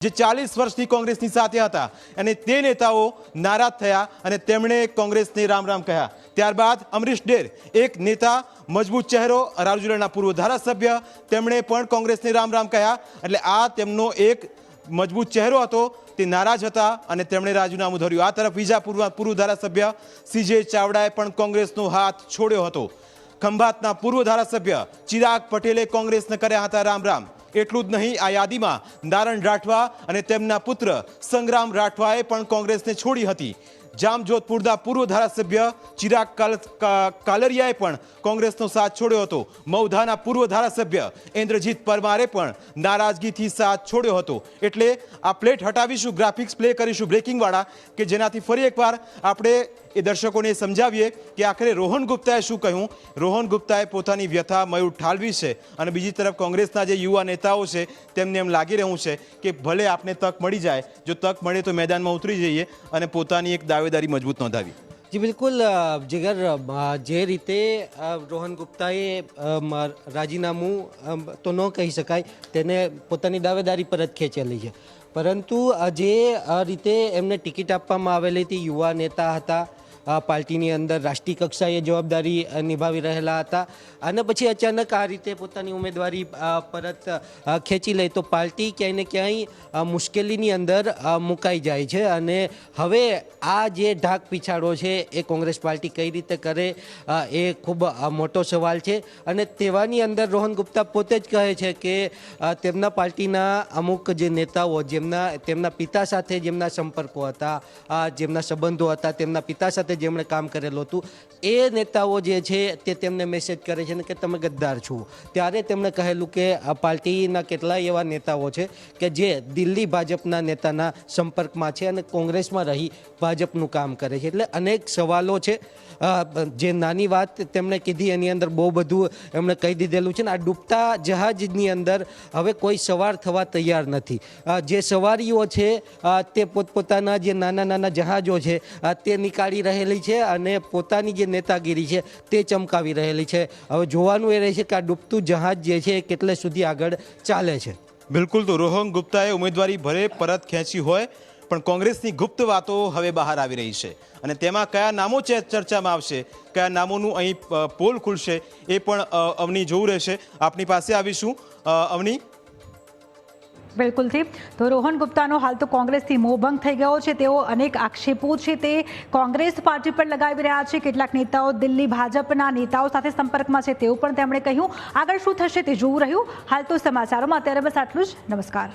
જે ચાલીસ વર્ષથી કોંગ્રેસની સાથે હતા અને તે નેતાઓ નારાજ થયા અને તેમણે કોંગ્રેસને રામ રામ કહ્યા. ત્યારબાદ અમરીશ ડેર, એક નેતા, મજબૂત ચહેરો રાજુલાના પૂર્વ ધારાસભ્ય, તેમણે પણ કોંગ્રેસને રામ રામ કહ્યા. એટલે આ તેમનો એક મજબૂત ચહેરો હતો, તે નારાજ હતા અને તેમણે રાજીનામું ધર્યું. આ તરફ બીજા પૂર્વ પૂર્વ ધારાસભ્ય સીજે ચાવડાએ પણ કોંગ્રેસનો હાથ છોડ્યો હતો. ખંભાતના પૂર્વ ધારાસભ્ય ચિરાગ પટેલે કોંગ્રેસને કર્યા હતા રામ રામ. એટલું જ નહીં, આ યાદીમાં નારણ રાઠવા અને તેમના પુત્ર સંગ્રામ રાઠવાએ પણ કોંગ્રેસને છોડી હતી. જામજોધપુરના પૂર્વ ધારાસભ્ય ચિરાગ કાલ- કાલરિયાએ પણ કોંગ્રેસનો સાથ છોડ્યો હતો. મૌધાના પૂર્વ ધારાસભ્ય ઇન્દ્રજીત પરમારે પણ નારાજગીથી સાથ છોડ્યો હતો. એટલે આ પ્લેટ હટાવીશું, ગ્રાફિક્સ પ્લે કરીશું બ્રેકિંગવાળા, કે જેનાથી ફરી એકવાર આપણે એ દર્શકોને સમજાવીએ કે આખરે રોહન ગુપ્તાએ શું કહ્યું? રોહન ગુપ્તાએ પોતાની વ્યથા મયુર ઠાલવી છે અને બીજી તરફ કોંગ્રેસના જે યુવા નેતાઓ છે, તેમને એમ લાગી રહ્યું છે કે ભલે આપને તક મળી જાય, જો તક મળે તો મેદાનમાં ઉતરી જઈએ અને પોતાની એક દાવેદારી મજબૂત નોંધાવી. જી બિલકુલ જીગર જે રીતે રોહન ગુપ્તાએ રાજીનામું તો ન કહી શકાય, તેને પોતાની દાવેદારી પર જ ખેંચેલી છે. પરંતુ જે રીતે એમને ટિકિટ આપવામાં આવેલી હતી, યુવા નેતા હતા પાર્ટીની અંદર રાષ્ટ્રીય કક્ષાએ જવાબદારી નિભાવી રહેલા હતા. અને પછી અચાનક આ રીતે પોતાની ઉમેદવારી પરત ખેંચી લે તો પાર્ટી ક્યાંય ને ક્યાંય મુશ્કેલીની અંદર મુકાઈ જાય છે. અને હવે આ જે ઢાક પીછાડો છે, એ કોંગ્રેસ પાર્ટી કઈ રીતે કરે એ ખૂબ મોટો સવાલ છે. અને તેવાની અંદર રોહન ગુપ્તા પોતે જ કહે છે કે તેમના પાર્ટીના અમુક જે નેતાઓ, જેમના, તેમના પિતા સાથે જેમના સંપર્કો હતા જેમના સંબંધો હતા, તેમના પિતા સાથે જેમણે કામ કરેલું હતું, એ નેતાઓ જે છે તે તેમને મેસેજ કરે છે કે તમે ગદ્દાર છો. ત્યારે તેમણે કહેલું કે પાર્ટીના કેટલાય એવા નેતાઓ છે કે જે દિલ્હી ભાજપના નેતાના સંપર્કમાં છે અને કોંગ્રેસમાં રહી ભાજપનું કામ કરે છે. એટલે અનેક સવાલો છે. જે નાની વાત તેમણે કીધી, એની અંદર બહુ બધું એમણે કહી દીધેલું છે ને, આ ડૂબતા જહાજની અંદર હવે કોઈ સવાર થવા તૈયાર નથી. જે સવારીઓ છે તે પોતપોતાના જે નાના નાના જહાજો છે તે નીકાળી રહેલી છે અને પોતાની જે નેતાગીરી છે તે ચમકાવી રહેલી છે. હવે જોવાનું એ રહે છે કે આ ડૂબતું જહાજ જે છે એ કેટલે સુધી આગળ ચાલે છે. બિલકુલ તો રોહન ગુપ્તાએ ઉમેદવારી ભરે પરત ખેંચી હોય, પણ કોંગ્રેસની ગુપ્ત વાતો હવે બહાર આવી રહી છે. અને તેમાં કયા નામો ચર્ચામાં આવશે, કયા નામોનું અહીં પોલ ખુલશે એ પણ અવની જોવું રહેશે. આપની પાસે આવીશું. અવની? બિલકુલથી. તો રોહન ગુપ્તાનો હાલ તો કોંગ્રેસથી મોહભંગ થઈ ગયો છે. તેઓ અનેક આક્ષેપો છે તે કોંગ્રેસ પાર્ટી પર લગાવી રહ્યા છે. કેટલાક નેતાઓ દિલ્હી ભાજપના નેતાઓ સાથે સંપર્કમાં છે. તેવું પણ તેમણે કહ્યું. આગળ શું થશે તે જોવું રહ્યું. હાલ તો સમાચારોમાં. અત્યારે બસ આટલું જ. નમસ્કાર.